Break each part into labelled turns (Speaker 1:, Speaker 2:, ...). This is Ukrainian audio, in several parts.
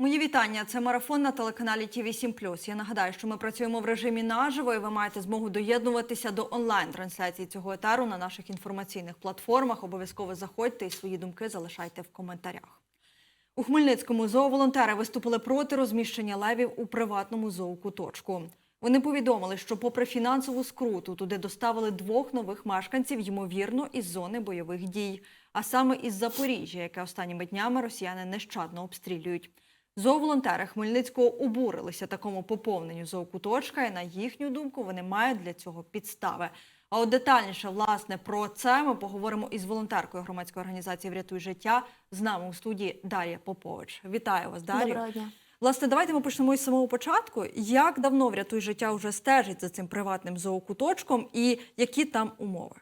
Speaker 1: Мої вітання. Це марафон на телеканалі ТІВІ 7 Я нагадаю, що ми працюємо в режимі наживо, і ви маєте змогу доєднуватися до онлайн-трансляції цього етеру на наших інформаційних платформах. Обов'язково заходьте і свої думки залишайте в коментарях. У Хмельницькому зооволонтери виступили проти розміщення левів у приватному зоокуточку. Вони повідомили, що, попри фінансову скруту, туди доставили двох нових мешканців, ймовірно, із зони бойових дій, а саме із Запоріжжя, яке останніми днями росіяни нещадно обстрілюють. Зооволонтери Хмельницького обурилися такому поповненню зоокуточка, і на їхню думку вони мають для цього підстави. А от детальніше власне про це ми поговоримо із волонтеркою громадської організації Врятуй життя з нами у студії Дар'я Попович. Вітаю вас, Дар'я.
Speaker 2: Доброго дня.
Speaker 1: Власне, давайте ми почнемо із самого початку. Як давно врятуй життя вже стежить за цим приватним зоокуточком і які там умови?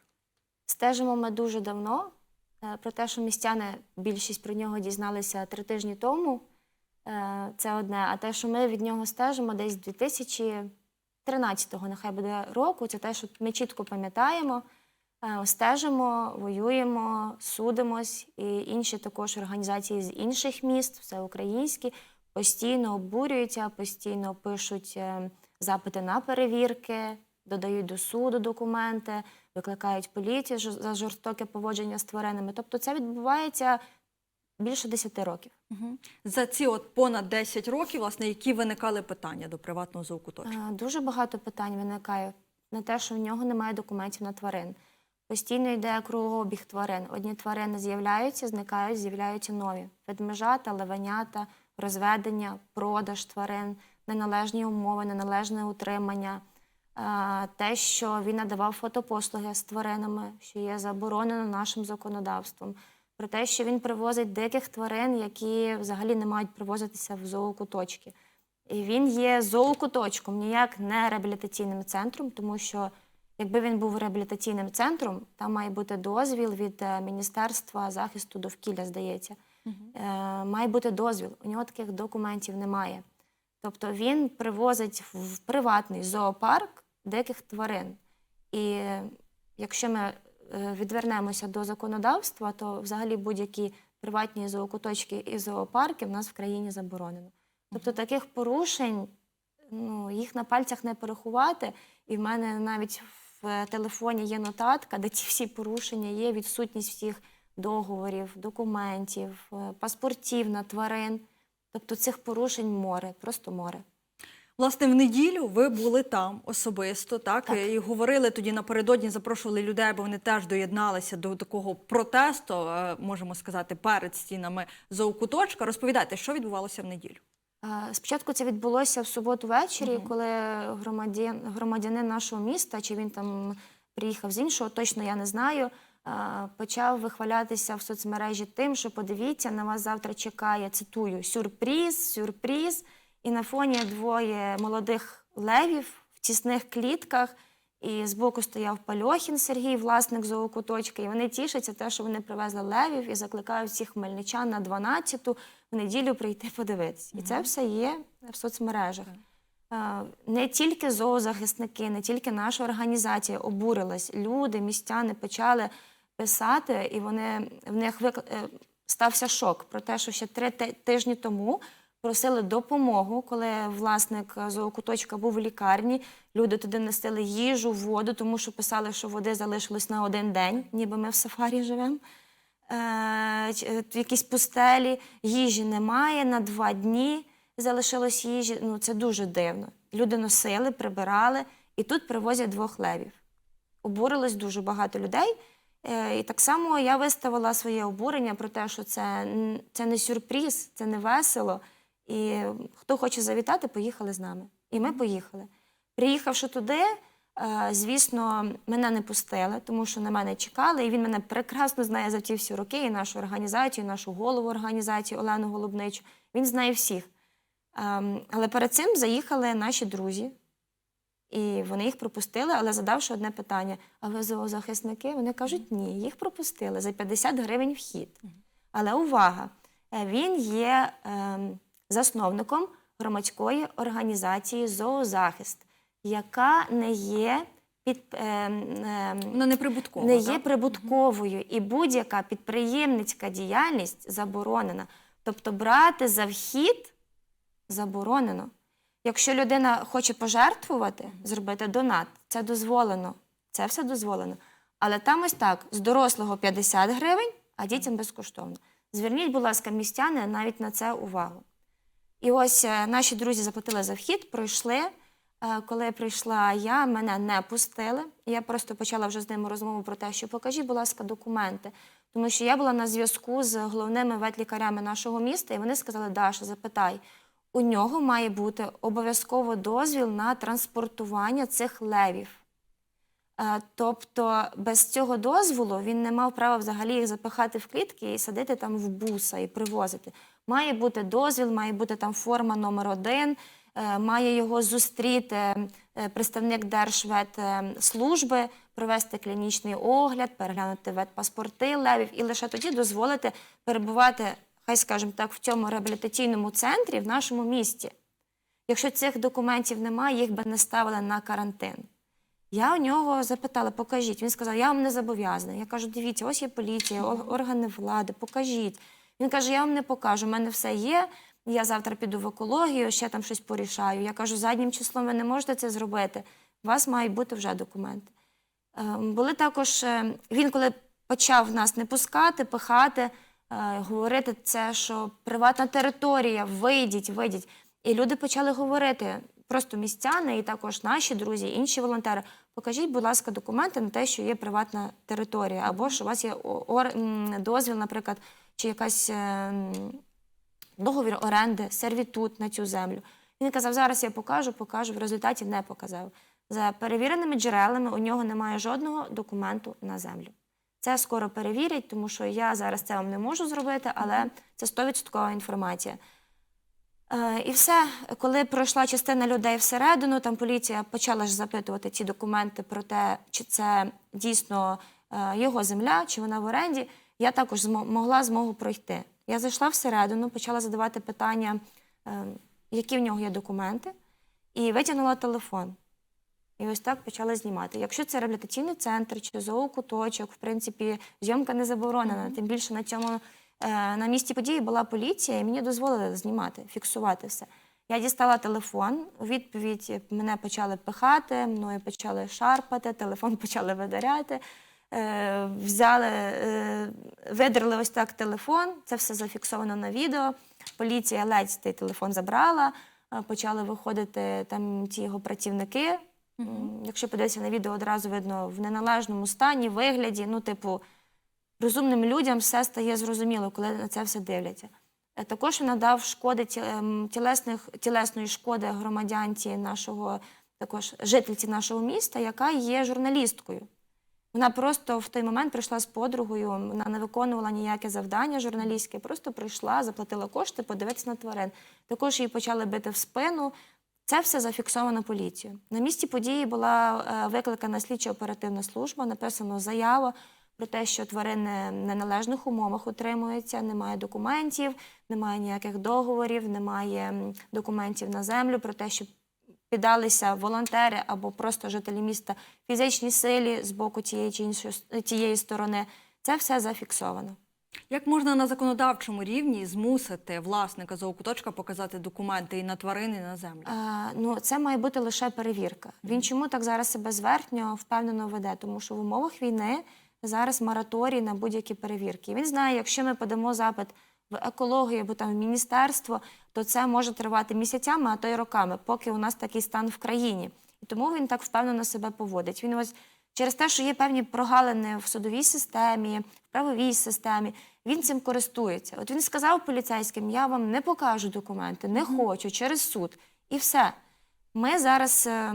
Speaker 2: Стежимо ми дуже давно. Е, Про те, що містяни більшість про нього дізналися три тижні тому. Е, Це одне. А те, що ми від нього стежимо десь 2013-го, нехай буде року, це те, що ми чітко пам'ятаємо, е, стежимо, воюємо, судимось, і інші також організації з інших міст, все українські, постійно обурюються, постійно пишуть е, запити на перевірки, додають до суду документи, викликають поліцію за жорстоке поводження з тваринами. Тобто це відбувається більше 10 років.
Speaker 1: За ці от понад 10 років, власне, які виникали питання до приватного?
Speaker 2: Е, Дуже багато питань виникає на те, що в нього немає документів на тварин. Постійно йде кругообіг тварин. Одні тварини з'являються, зникають, з'являються нові. Ведмежата, левенята, розведення, продаж тварин, неналежні умови, неналежне утримання. Е, Те, що він надавав фотопослуги з тваринами, що є заборонено нашим законодавством. Про те, що він привозить диких тварин, які взагалі не мають привозитися в зоокуточки. І він є зоокуточком, ніяк не реабілітаційним центром, тому що якби він був реабілітаційним центром, там має бути дозвіл від е, Міністерства захисту довкілля, здається. Е, має бути дозвіл. У нього таких документів немає. Тобто він привозить в приватний зоопарк диких тварин. І якщо ми відвернемося до законодавства, то взагалі будь-які приватні зоокуточки і зоопарки в нас в країні заборонено. Тобто таких порушень ну, їх на пальцях не порахувати. І в мене навіть в телефоні є нотатка, де ті всі порушення є, відсутність всіх договорів, документів, е, паспортів на тварин. Тобто цих порушень море, просто море.
Speaker 1: Власне, в неділю ви були там особисто, так?
Speaker 2: Так.
Speaker 1: і говорили тоді напередодні, запрошували людей, аби вони теж доєдналися до такого протесту, е, можемо сказати, перед стінами зоокуточка. Розповідайте, що відбувалося в неділю.
Speaker 2: Е, Спочатку це відбулося в суботу ввечері, коли громадян, громадянин нашого міста, чи він там приїхав з іншого, точно я не знаю. е, Почав вихвалятися в соцмережі тим, що подивіться, на вас завтра чекає, цитую, сюрприз, сюрприз. І на фоні двоє молодих левів в тісних клітках. І збоку стояв Пальохін Сергій, власник зоокуточки. І вони тішаться те, що вони привезли левів і закликають всіх хмельничан на 12-ту в неділю прийти подивитися. І це все є в соцмережах. Е, Не тільки зоозахисники, не тільки наша організація обурилась. Люди, містяни почали писати, і вони в них вик... е, стався шок про те, що ще три тижні тому просили допомогу, коли власник е, зоокуточка був в лікарні. Люди туди носили їжу, воду, тому що писали, що води залишилось на один день, ніби ми в сафарі живемо. Е, е, якісь пустелі, їжі немає на два дні залишилось їжі. Ну це дуже дивно. Люди носили, прибирали, і тут привозять двох левів. Обурилось дуже багато людей. Е, І так само я виставила своє обурення про те, що це, це не сюрприз, це не весело. І хто хоче завітати, поїхали з нами. І ми поїхали. Приїхавши туди, е, звісно, мене не пустили, тому що на мене чекали, і він мене прекрасно знає за ті всі роки, і нашу організацію, і нашу голову організації Олену Голубничу. Він знає всіх. Ем, Але перед цим заїхали наші друзі, і вони їх пропустили, але задавши одне питання: а ви зоозахисники? Вони кажуть, ні, їх пропустили за 50 гривень вхід. Але увага! е, Він є ем, засновником громадської організації Зоозахист, яка не є під ем,
Speaker 1: Вона не прибуткова.
Speaker 2: не
Speaker 1: так?
Speaker 2: є прибутковою, і будь-яка підприємницька діяльність заборонена. Тобто брати за вхід заборонено. Якщо людина хоче пожертвувати, зробити донат, це дозволено. Це все дозволено. Але там ось так: з дорослого 50 гривень, а дітям безкоштовно. Зверніть, будь ласка, містяни навіть на це увагу. І ось е, наші друзі заплатили за вхід, пройшли. Е, Коли прийшла я, мене не пустили. Я просто почала вже з ними розмову про те, що покажіть, будь ласка, документи. Тому що я була на зв'язку з головними ветлікарями нашого міста, і вони сказали: Даша, запитай, у нього має бути обов'язково дозвіл на транспортування цих левів. Е, Тобто без цього дозволу він не мав права взагалі їх запихати в клітки і садити там в буса і привозити. Має бути дозвіл, має бути там форма номер один, е, має його зустріти е, представник Держветслужби, провести клінічний огляд, переглянути ветпаспорти левів і лише тоді дозволити перебувати, хай скажемо так, в цьому реабілітаційному центрі в нашому місті. Якщо цих документів немає, їх би не ставили на карантин. Я у нього запитала, покажіть. Він сказав, я вам не зобов'язаний. Я кажу, дивіться, ось є поліція, органи влади, покажіть. Він каже, я вам не покажу, у мене все є. Я завтра піду в екологію, ще там щось порішаю. Я кажу, заднім числом ви не можете це зробити. У вас мають бути вже документи. Е, Були також, е, він коли почав нас не пускати, пихати, е, говорити це, що приватна територія, вийдіть, вийдіть. І люди почали говорити, просто містяни, і також наші друзі, інші волонтери. Покажіть, будь ласка, документи на те, що є приватна територія, або що у вас є дозвіл, наприклад, чи якась е, договір оренди, сервітут на цю землю. Він казав, зараз я покажу, покажу. В результаті не показав. За перевіреними джерелами у нього немає жодного документу на землю. Це скоро перевірять, тому що я зараз це вам не можу зробити, але це 100% інформація. Е, і все, коли пройшла частина людей всередину, там поліція почала ж запитувати ці документи про те, чи це дійсно е, його земля, чи вона в оренді. Я також змо- могла змогу пройти. Я зайшла всередину, почала задавати питання, е, які в нього є документи, і витягнула телефон. І ось так почала знімати. Якщо це реабілітаційний центр чи зоокуточок, в принципі, зйомка не заборонена. Тим більше на цьому е, на місці події була поліція, і мені дозволили знімати, фіксувати все. Я дістала телефон. У відповідь мене почали пихати, мною почали шарпати, телефон почали видаряти. Е, взяли, е, видерли ось так телефон. Це все зафіксовано на відео. Поліція ледь цей телефон забрала. е, Почали виходити там ті його працівники. М, Якщо подивитися на відео, одразу видно в неналежному стані, вигляді. Ну, типу, розумним людям все стає зрозуміло, коли на це все дивляться. Також надав шкоди ем, тілесних, тілесної шкоди громадянці нашого, також жительці нашого міста, яка є журналісткою. Вона просто в той момент прийшла з подругою, вона не виконувала ніяке завдання журналістське, просто прийшла, заплатила кошти, подивитися на тварин. Також її почали бити в спину. Це все зафіксовано поліцією. На місці події була е, викликана слідчо-оперативна служба, написано заяву про те, що тварини в неналежних умовах утримуються, немає документів, немає ніяких договорів, немає документів на землю про те, що піддалися волонтери або просто жителі міста фізичній силі з боку тієї чи іншої тієї сторони. Це все зафіксовано.
Speaker 1: Як можна на законодавчому рівні змусити власника зоокуточка показати документи і на тварини, і на землю?
Speaker 2: Е, ну, це має бути лише перевірка. Він чому так зараз себе зверхньо впевнено веде? Тому що в умовах війни зараз мораторій на будь-які перевірки. Він знає, якщо ми подамо запит в екологію або там в міністерство, то це може тривати місяцями, а то й роками, поки у нас такий стан в країні. І тому він так впевнено себе поводить. Він ось через те, що є певні прогалини в судовій системі, в правовій системі, він цим користується. От він сказав поліцейським: я вам не покажу документи, не хочу через суд. І все. Ми зараз е,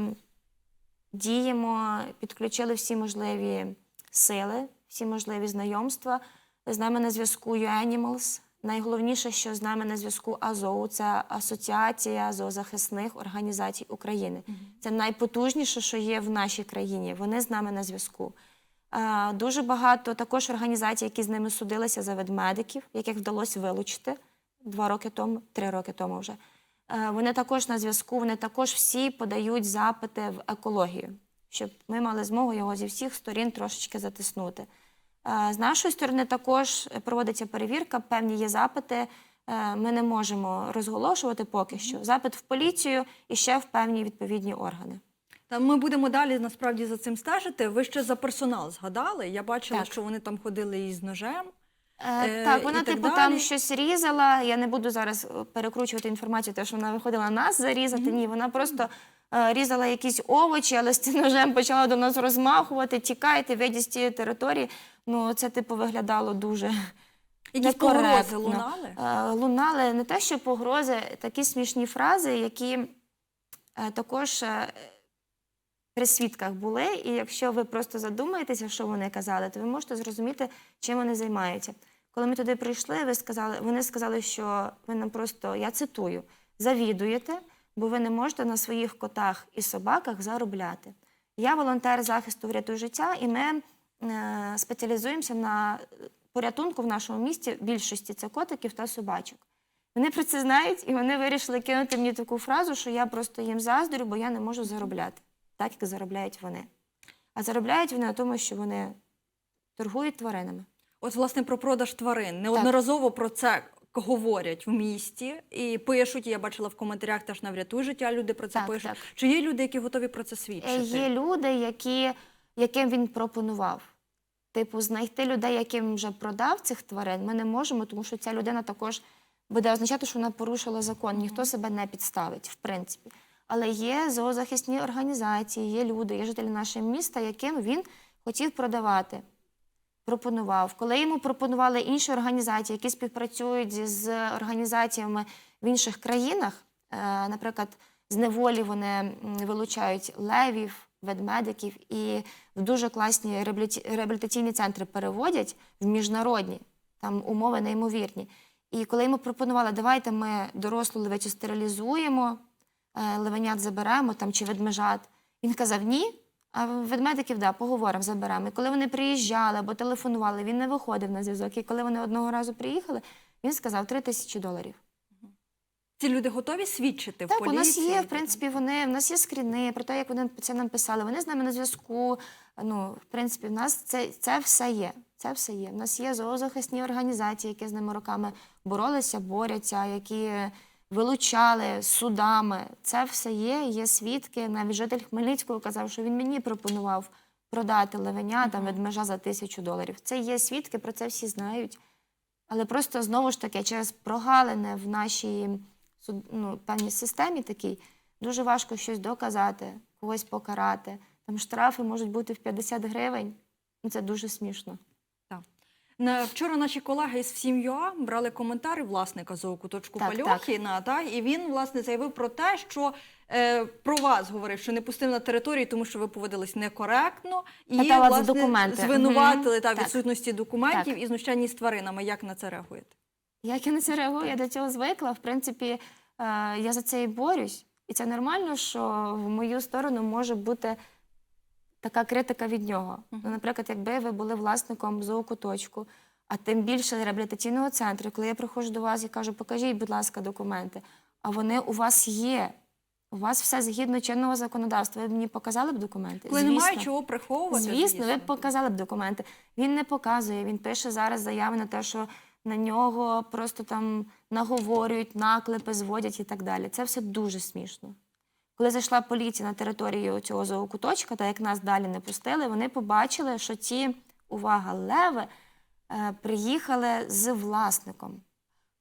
Speaker 2: діємо, підключили всі можливі сили, всі можливі знайомства. З нами на зв'язку UAnimals. Найголовніше, що з нами на зв'язку АЗОУ, це Асоціація зоозахисних організацій України. Це найпотужніше, що є в нашій країні. Вони з нами на зв'язку. Е, Дуже багато також організацій, які з ними судилися за ведмедиків, яких вдалося вилучити два роки тому, три роки тому вже. Е, Вони також на зв'язку, вони також всі подають запити в екологію, щоб ми мали змогу його зі всіх сторін трошечки затиснути. Е, З нашої сторони також проводиться перевірка, певні є запити е, ми не можемо розголошувати поки що. Запит в поліцію і ще в певні відповідні органи.
Speaker 1: Та ми будемо далі насправді за цим стежити. Ви ще за персонал згадали. Я бачила,
Speaker 2: Так.
Speaker 1: що вони там ходили із ножем.
Speaker 2: Е,
Speaker 1: Е,
Speaker 2: так, вона,
Speaker 1: так
Speaker 2: типу,
Speaker 1: далі.
Speaker 2: там щось різала. Я не буду зараз е, перекручувати інформацію, те, що вона виходила нас зарізати. Ні, вона просто е, різала якісь овочі, але з цим ножем почала до нас розмахувати. Тікайте, вийдіть з цієї території. Ну, це, типу, виглядало дуже
Speaker 1: Якісь погрози лунали?
Speaker 2: Е, лунали не те, що погрози, такі смішні фрази, які е, також е, при свідках були. І якщо ви просто задумаєтеся, що вони казали, то ви можете зрозуміти, чим вони займаються. Коли ми туди прийшли, ви сказали, вони сказали, що ви нам просто, я цитую, завідуєте, бо ви не можете на своїх котах і собаках заробляти. Я волонтер захисту врятуй життя, і ми е, спеціалізуємося на порятунку в нашому місті. Більшості це котиків та собачок. Вони про це знають, і вони вирішили кинути мені таку фразу, що я просто їм заздрю, бо я не можу заробляти, так як заробляють вони. А заробляють вони на тому, що вони торгують тваринами.
Speaker 1: От, власне, про продаж тварин. Неодноразово про це говорять в місті і пишуть. Я бачила в коментарях теж на врятуй життя. Люди про це
Speaker 2: Так,
Speaker 1: пишуть.
Speaker 2: так.
Speaker 1: Чи є люди, які готові про це
Speaker 2: Е,
Speaker 1: свідчити?
Speaker 2: Є люди, які, яким він пропонував. Типу, знайти людей, яким вже продав цих тварин, ми не можемо, тому що ця людина також буде означати, що вона порушила закон. Ніхто себе не підставить, в принципі. Але є зоозахисні організації, є люди, є жителі нашого міста, яким він хотів продавати. Пропонував. Коли йому пропонували інші організації, які співпрацюють з організаціями в інших країнах, е, наприклад, з неволі вони вилучають левів, ведмедиків і в дуже класні реабілітаційні центри переводять в міжнародні, там умови неймовірні. І коли йому пропонували, давайте ми дорослу левицю стерилізуємо, е, левенят заберемо там, чи ведмежат, він казав ні. А ведмедиків, да, поговоримо, заберемо. І коли вони приїжджали або телефонували, він не виходив на зв'язок. І коли вони одного разу приїхали, він сказав 3 тисячі доларів.
Speaker 1: Ці люди готові свідчити в
Speaker 2: Так, у нас є, в принципі, вони, в нас є скріни про те, як вони це нам писали. Вони з нами на зв'язку. Ну, в принципі, в нас це, це все є. Це все є. У нас є зоозахисні організації, які з ними роками боролися, борються, які вилучали судами. Це все є, є свідки. Навіть житель Хмельницького казав, що він мені пропонував продати левеня там ведмежа за тисячу доларів. Це є свідки, про це всі знають. Але просто знову ж таки, через прогалини в нашій ну, певній системі такій, дуже важко щось доказати, когось покарати. Там штрафи можуть бути в 50 гривень. Ну, це дуже смішно.
Speaker 1: На- Вчора наші колеги із «Всім.ЮА» брали коментарі власника зоокуточку
Speaker 2: Так,
Speaker 1: Пальохіна, та, і він, власне, заявив про те, що е, про вас говорив, що не пустив на території, тому що ви поводились некоректно, і,
Speaker 2: Питала
Speaker 1: власне,
Speaker 2: документи.
Speaker 1: звинуватили
Speaker 2: Мгм.
Speaker 1: та,
Speaker 2: Так.
Speaker 1: відсутності документів і знущанні з тваринами. Як на це реагуєте?
Speaker 2: Як я на це реагую, я до цього звикла. В принципі, е, я за це і борюсь. І це нормально, що в мою сторону може бути така критика від нього. Ну, наприклад, якби ви були власником зоокуточку, а тим більше реабілітаційного центру, коли я приходжу до вас і кажу, покажіть, будь ласка, документи, а вони у вас є. У вас все згідно чинного законодавства. Ви б мені показали б документи?
Speaker 1: Коли
Speaker 2: Звісно.
Speaker 1: немає чого приховувати,
Speaker 2: Звісно, ви б показали б документи. Він не показує. Він пише зараз заяви на те, що на нього просто там наговорюють, наклепи зводять і так далі. Це все дуже смішно. Коли зайшла поліція на територію цього зоокуточка, та як нас далі не пустили, вони побачили, що ці, увага, леви е, приїхали з власником.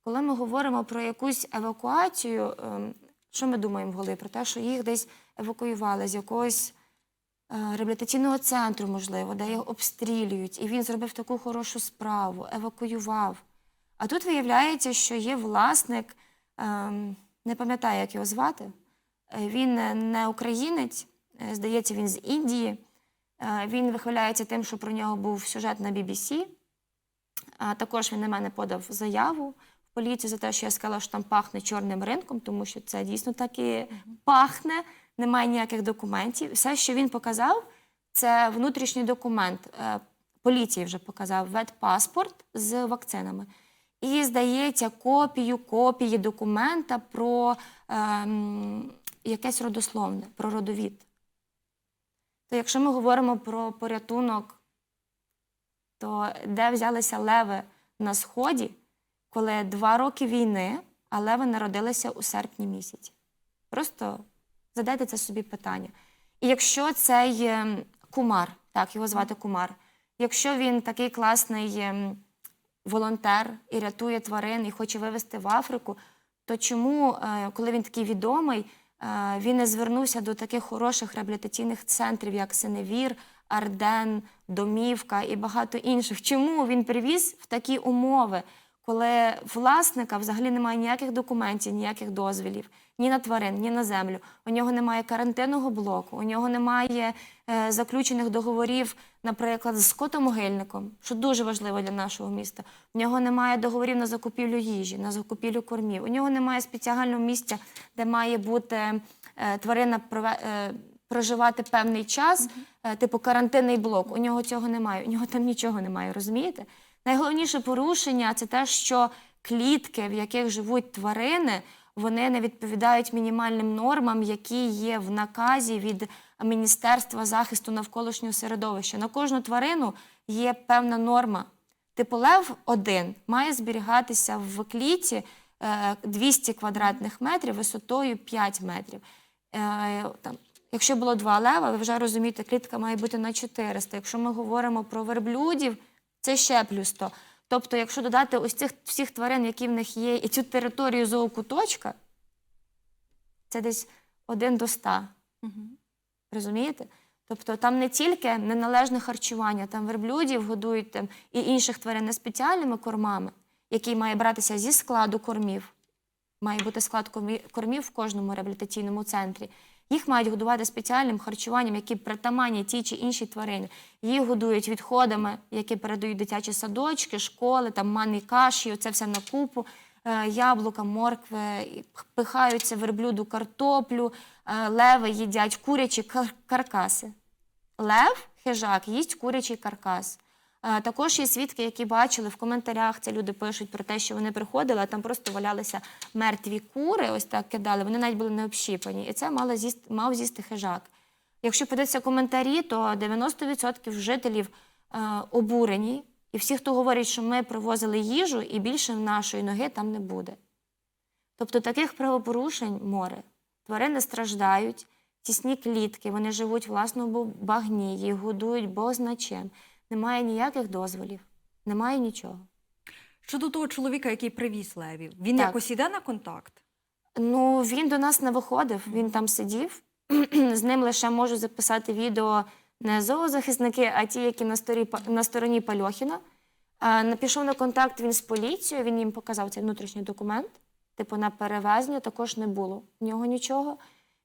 Speaker 2: Коли ми говоримо про якусь евакуацію, ем, що ми думаємо в голові? Про те, що їх десь евакуювали з якогось е, реабілітаційного центру, можливо, де їх обстрілюють, і він зробив таку хорошу справу, евакуював. А тут виявляється, що є власник, ем, не пам'ятаю, як його звати. Е, Він е, не українець, е, здається, він з Індії. Він вихваляється тим, що про нього був сюжет на BBC. А також він на мене подав заяву в поліцію за те, що я сказала, що там пахне чорним ринком, тому що це дійсно так і пахне, немає ніяких документів. Все, що він показав, це внутрішній документ. Поліції вже показав ветпаспорт з вакцинами. І, здається, копію копії документа про ем, якесь родословне, про родовід. То якщо ми говоримо про порятунок, то де взялися леви на сході, коли два роки війни, а леви народилися у серпні місяці. Просто задайте це собі питання. І якщо цей ем, кумар, так, його звати кумар, якщо він такий класний ем, волонтер і рятує тварин і хоче вивезти в Африку, то чому, е, коли він такий відомий, він не звернувся до таких хороших реабілітаційних центрів, як Синевір, Арден, Домівка і багато інших? Чому він привіз в такі умови, коли власника взагалі немає ніяких документів, ніяких дозволів, ні на тварин, ні на землю. У нього немає карантинного блоку, у нього немає е, заключених договорів, наприклад, з скотомогильником, що дуже важливо для нашого міста. У нього немає договорів на закупівлю їжі, на закупівлю кормів. У нього немає спеціального місця, де має бути е, тварина е, проживати певний час, е, типу карантинний блок. У нього цього немає. У нього там нічого немає, розумієте? Найголовніше порушення це те, що клітки, в яких живуть тварини, вони не відповідають мінімальним нормам, які є в наказі від Міністерства захисту навколишнього середовища. На кожну тварину є певна норма. Типу лев один має зберігатися в кліті е, 200 квадратних метрів висотою 5 метрів. Е, якщо було два лева, ви вже розумієте, клітка має бути на 400. Якщо ми говоримо про верблюдів, це ще плюс 100. Тобто, якщо додати ось цих всіх тварин, які в них є, і цю територію зоокуточка, це десь 1 до 100. Розумієте? Тобто там не тільки неналежне харчування, там верблюдів годують там, і інших тварин не спеціальними кормами, який має братися зі складу кормів. Має бути склад кормів в кожному реабілітаційному центрі. Їх мають годувати спеціальним харчуванням, які притаманні тій чи іншій тварині. Їх годують відходами, які передають дитячі садочки, школи, там манні каші, оце все на купу, е, яблука, моркви, пихаються верблюду картоплю, е, леви їдять курячі кар- каркаси. Лев, хижак, їсть курячий каркас. Е, Також є свідки, які бачили в коментарях, це люди пишуть про те, що вони приходили, а там просто валялися мертві кури, ось так кидали, вони навіть були не общіпані. І це мало з'їсти, мав з'їсти хижак. Якщо подивитися коментарі, то 90% жителів е, обурені, і всі, хто говорить, що ми привозили їжу, і більше нашої ноги там не буде. Тобто таких правопорушень море. Тварини страждають, тісні клітки, вони живуть власному багні, їх годують бог зна чим. Немає ніяких дозволів, немає нічого.
Speaker 1: Щодо того чоловіка, який привіз левів, він
Speaker 2: Так.
Speaker 1: якось іде на контакт?
Speaker 2: Ну, він до нас не виходив, він там сидів. З ним лише можу записати відео не зоозахисники, а ті, які на, сторі, на стороні Пальохіна. Пішов на контакт він з поліцією, він їм показав цей внутрішній документ. Типу, на перевезення також не було в нього нічого.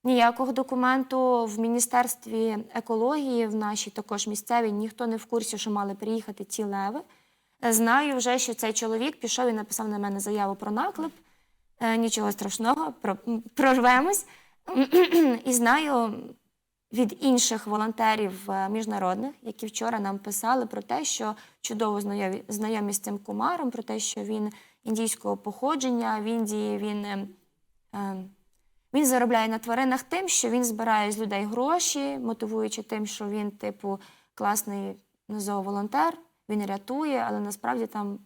Speaker 2: Ніякого документу в Міністерстві екології, в нашій також місцевій, ніхто не в курсі, що мали приїхати ці леви. Знаю вже, що цей чоловік пішов і написав на мене заяву про наклеп. Е, Нічого страшного, прорвемось. І знаю від інших волонтерів е, міжнародних, які вчора нам писали про те, що чудово знайомі, з цим кумаром, про те, що він індійського походження, в Індії він, е, він заробляє на тваринах тим, що він збирає з людей гроші, мотивуючи тим, що він, типу, класний ну, зооволонтер, він рятує, але насправді там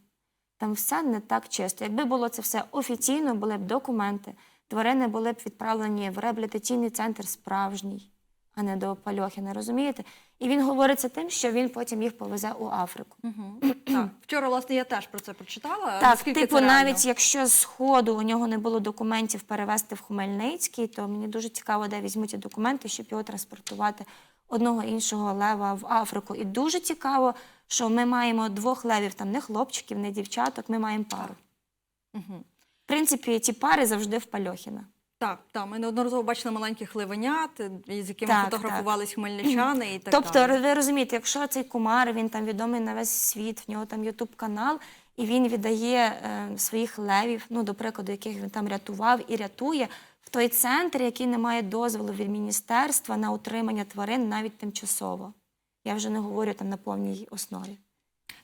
Speaker 2: там все не так чисто. Якби було це все офіційно, були б документи, тварини були б відправлені в реабілітаційний центр справжній, а не до Пальохіна, розумієте? І він говорить це тим, що він потім їх повезе у Африку.
Speaker 1: так. Вчора, власне, я теж про це прочитала.
Speaker 2: Так,
Speaker 1: Наскільки
Speaker 2: типу,
Speaker 1: це
Speaker 2: навіть якщо з ходу у нього не було документів перевезти в Хмельницький, то мені дуже цікаво, де візьмуть ті документи, щоб його транспортувати одного іншого лева в Африку. І дуже цікаво, що ми маємо двох левів, там не хлопчиків, не дівчаток, ми маємо пару.
Speaker 1: Мгм.
Speaker 2: В принципі, ці пари завжди в Пальохіна.
Speaker 1: Так, так, ми неодноразово бачили маленьких ливенят, з якими
Speaker 2: Так,
Speaker 1: фотографувались хмельничани і так
Speaker 2: тобто,
Speaker 1: далі.
Speaker 2: ви розумієте, якщо цей кумар, він там відомий на весь світ, в нього там Ютуб канал, і він віддає е, своїх левів, ну, до прикладу, яких він там рятував і рятує, в той центр, який не має дозволу від міністерства на утримання тварин навіть тимчасово. Я вже не говорю там на повній основі.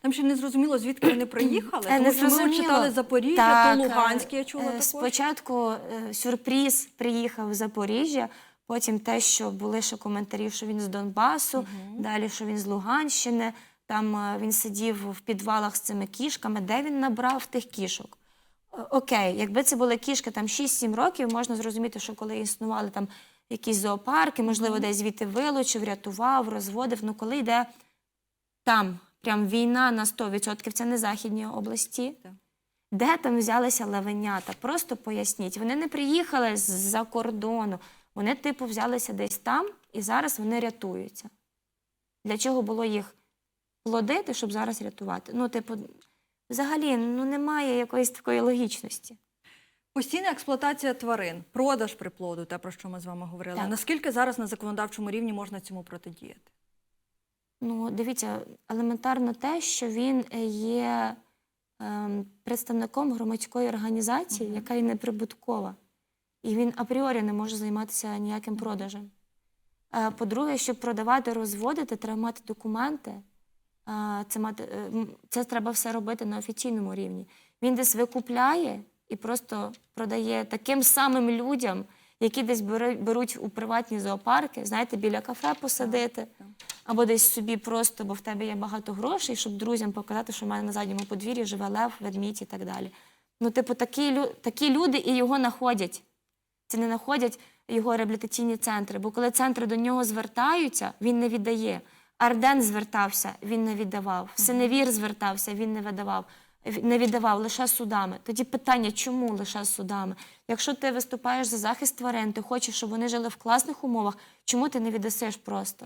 Speaker 1: Там ще не зрозуміло, звідки вони приїхали.
Speaker 2: Е,
Speaker 1: Тому що ми читали Запоріжжя,
Speaker 2: Так,
Speaker 1: то
Speaker 2: е,
Speaker 1: Луганське, я чула
Speaker 2: е,
Speaker 1: також.
Speaker 2: Спочатку сюрприз приїхав з Запоріжжя, потім те, що були ще коментарі, що він з Донбасу, далі, що він з Луганщини. Там він сидів в підвалах з цими кішками. Де він набрав тих кішок? Окей, якби це були кішки там 6-7 років, можна зрозуміти, що коли існували там якісь зоопарки, можливо, десь звідти вилучив, рятував, розводив. Ну коли йде там прям війна на 100%, це не західні області.
Speaker 1: Так.
Speaker 2: Де там взялися левенята? Просто поясніть. Вони не приїхали з-за кордону. Вони, типу, взялися десь там і зараз вони рятуються. Для чого було їх плодити, щоб зараз рятувати? Ну, типу, взагалі, ну немає якоїсь такої логічності.
Speaker 1: Постійна експлуатація тварин, продаж приплоду, те про що ми з вами говорили.
Speaker 2: Так.
Speaker 1: Наскільки зараз на законодавчому рівні можна цьому протидіяти?
Speaker 2: Ну, дивіться, елементарно те, що він е, є ем, представником громадської організації, яка є неприбуткова. І він апріорі не може займатися ніяким продажем. Е, По-друге, щоб продавати, розводити, треба мати документи. Е, Це, мати, е, це треба все робити на офіційному рівні. Він десь викупляє і просто продає таким самим людям, які десь беруть у приватні зоопарки, знаєте, біля кафе посадити. Або десь собі просто, бо в тебе є багато грошей, щоб друзям показати, що в мене на задньому подвір'ї живе лев, ведмідь і так далі. Ну, типу, такі, лю- такі люди і його знаходять. Це не знаходять його реабілітаційні центри. Бо коли центри до нього звертаються, він не віддає. Арден звертався, він не віддавав. Синевір звертався, він не видавав. Не віддавав лише судами. Тоді питання, чому лише судами? Якщо ти виступаєш за захист тварин, ти хочеш, щоб вони жили в класних умовах, чому ти не віддасиш просто?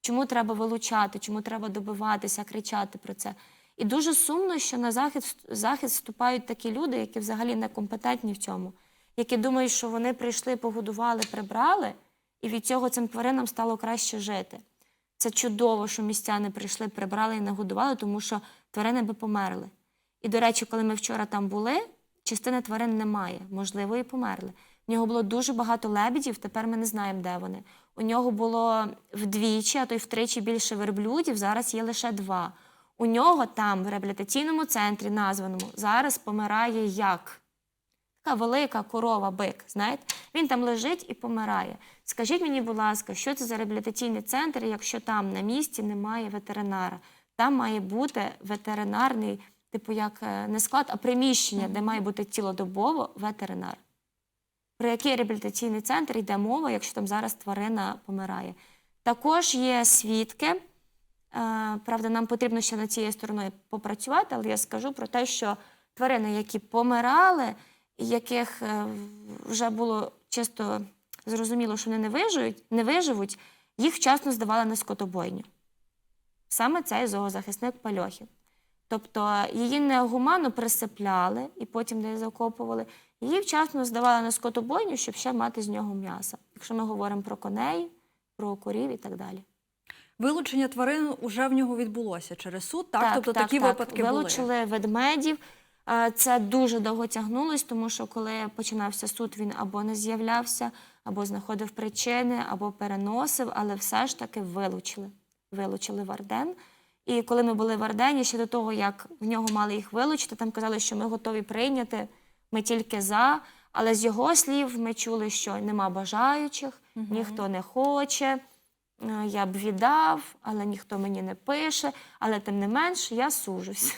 Speaker 2: Чому треба вилучати, чому треба добиватися, кричати про це? І дуже сумно, що на захист, захист вступають такі люди, які взагалі некомпетентні в цьому, які думають, що вони прийшли, погодували, прибрали, і від цього цим тваринам стало краще жити. Це чудово, що містяни прийшли, прибрали і нагодували, тому що тварини би померли. І, до речі, коли ми вчора там були, частини тварин немає, можливо, і померли. В нього було дуже багато лебедів, тепер ми не знаємо, де вони. У нього було вдвічі, а то й втричі більше верблюдів, зараз є лише два. У нього там, в реабілітаційному центрі, названому, зараз помирає як? Така велика корова, бик, знаєте? Він там лежить і помирає. Скажіть мені, будь ласка, що це за реабілітаційний центр, якщо там на місці немає ветеринара? Там має бути ветеринарний, типу як е, не склад, а приміщення, де має бути цілодобово ветеринар. Про який реабілітаційний центр йде мова, якщо там зараз тварина помирає? Також є свідки. Е, Правда, нам потрібно ще над цією стороною попрацювати, але я скажу про те, що тварини, які помирали, яких е, вже було чисто зрозуміло, що вони не виживуть, не виживуть, їх вчасно здавали на скотобойню. Саме цей зоозахисник Пальохін. Тобто її негуманно присипляли і потім десь закопували. Її вчасно здавали на скотобойню, щоб ще мати з нього м'ясо. Якщо ми говоримо про коней, про корів і так далі.
Speaker 1: Вилучення тварин уже в нього відбулося через суд, так? тобто такі випадки
Speaker 2: Вилучили ведмедів. Е, Це дуже довго тягнулось, тому що коли починався суд, він або не з'являвся, або знаходив причини, або переносив, але все ж таки вилучили. Вилучили Варден. І коли ми були в Ардені, ще до того, як в нього мали їх вилучити, там казали, що ми готові прийняти, ми тільки за. Але з його слів ми чули, що нема бажаючих, ніхто не хоче. Е, Я б віддав, але ніхто мені не пише. Але тим не менш я сужусь.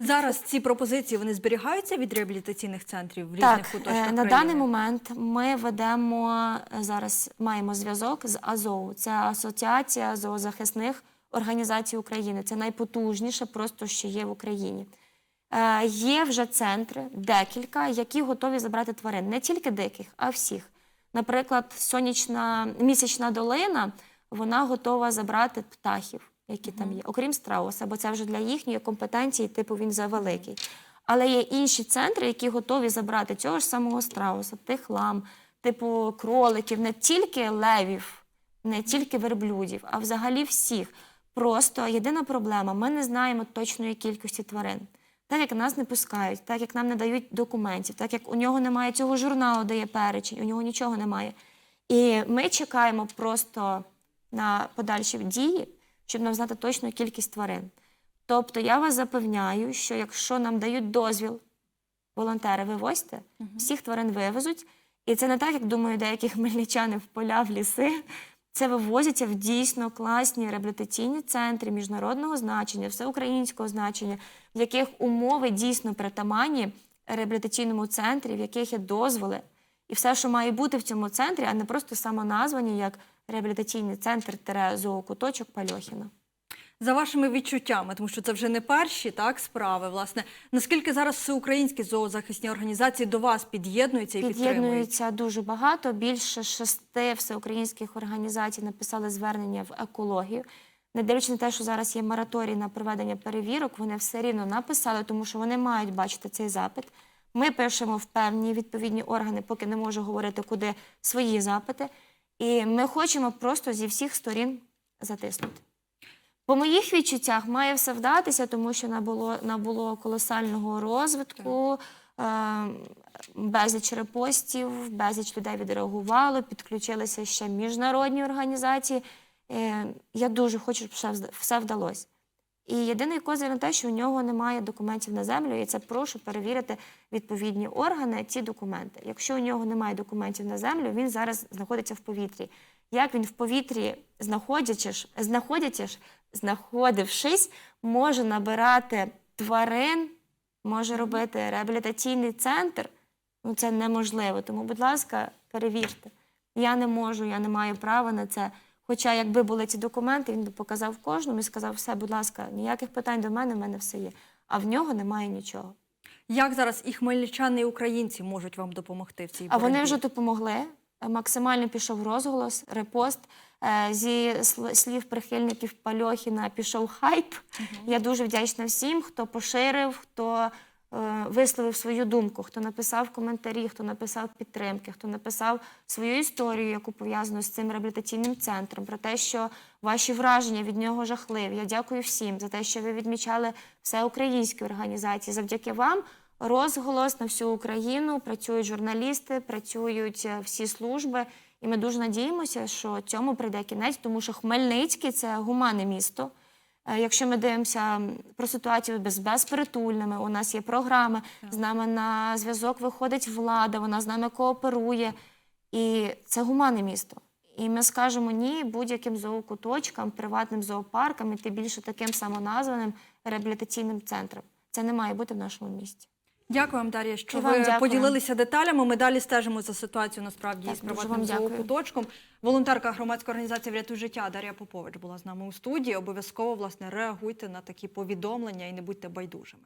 Speaker 1: Зараз ці пропозиції вони зберігаються від реабілітаційних центрів в різних
Speaker 2: Так,
Speaker 1: куточках
Speaker 2: е, на
Speaker 1: країни?
Speaker 2: даний момент ми ведемо е, зараз маємо зв'язок з АЗОУ. Це Асоціація зоозахисних організацій України. Це найпотужніше, просто що є в Україні. Е, Є вже центри, декілька, які готові забрати тварин, не тільки диких, а всіх. Наприклад, сонячна місячна долина вона готова забрати птахів, які там є, окрім страуса, бо це вже для їхньої компетенції, типу він завеликий. Але є інші центри, які готові забрати цього ж самого страуса, тих лам, типу кроликів, не тільки левів, не тільки верблюдів, а взагалі всіх. Просто єдина проблема: ми не знаємо точної кількості тварин. Так як нас не пускають, так як нам не дають документів, так як у нього немає цього журналу, де є перечень, у нього нічого немає. І ми чекаємо просто на подальші дії, щоб нам знати точну кількість тварин. Тобто я вас запевняю, що якщо нам дають дозвіл, волонтери вивозьте, всіх тварин вивезуть. І це не так, як думаю, деякі хмельничани в поля, в ліси. Це вивозяться в дійсно класні реабілітаційні центри міжнародного значення, всеукраїнського значення, в яких умови дійсно притаманні реабілітаційному центрі, в яких є дозволи, і все, що має бути в цьому центрі, а не просто самоназвані як реабілітаційний центр зоокуточок Пальохіна.
Speaker 1: За вашими відчуттями, тому що це вже не перші так справи. Власне, наскільки зараз всеукраїнські зоозахисні організації до вас під'єднуються і?
Speaker 2: Під'єднується дуже багато. Більше шести всеукраїнських організацій написали звернення в екологію. Не дивлячись на те, що зараз є мораторій на проведення перевірок, вони все рівно написали, тому що вони мають бачити цей запит. Ми пишемо в певні відповідні органи, поки не можу говорити, куди свої запити. І ми хочемо просто зі всіх сторін затиснути. По моїх відчуттях має все вдатися, тому що набуло, набуло колосального розвитку, е, безліч репостів, безліч людей відреагувало, підключилися ще міжнародні організації. Е, я дуже хочу, щоб все, все вдалося. І єдиний козир на те, що у нього немає документів на землю, і це прошу перевірити відповідні органи ці документи. Якщо у нього немає документів на землю, він зараз знаходиться в повітрі. Як він в повітрі, знаходячись, знаходячись, знаходившись, може набирати тварин, може робити реабілітаційний центр, ну це неможливо. Тому, будь ласка, перевірте. Я не можу, я не маю права на це. Хоча, якби були ці документи, він би показав кожному і сказав, все, будь ласка, ніяких питань до мене, в мене все є. А в нього немає нічого.
Speaker 1: Як зараз і хмельничани, і українці можуть вам допомогти в цій
Speaker 2: А вони вже допомогли. Максимально пішов розголос, репост. Е, Зі слів прихильників Пальохіна пішов хайп. Я дуже вдячна всім, хто поширив, хто е, висловив свою думку, хто написав коментарі, хто написав підтримки, хто написав свою історію, яку пов'язану з цим реабілітаційним центром, про те, що ваші враження від нього жахливі. Я дякую всім за те, що ви відмічали все українські організації. Завдяки вам розголос на всю Україну. Працюють журналісти, працюють е, всі служби. І ми дуже надіємося, що цьому прийде кінець, тому що Хмельницький це гуманне місто. Е, Якщо ми дивимося про ситуацію з безпритульними, у нас є програми, з нами на зв'язок виходить влада, вона з нами кооперує. І це гуманне місто. І ми скажемо ні будь-яким зоокуточкам, приватним зоопаркам і тим більше таким самоназваним реабілітаційним центром. Це не має бути в нашому місті.
Speaker 1: Дякую вам, Дар'я, що
Speaker 2: вам
Speaker 1: ви
Speaker 2: дякую.
Speaker 1: поділилися деталями. Ми далі стежимо за ситуацією насправді
Speaker 2: Так,
Speaker 1: із приватним зоокуточком. Волонтерка громадської організації Врятуй життя Дар'я Попович була з нами у студії. Обов'язково власне реагуйте на такі повідомлення і не будьте байдужими.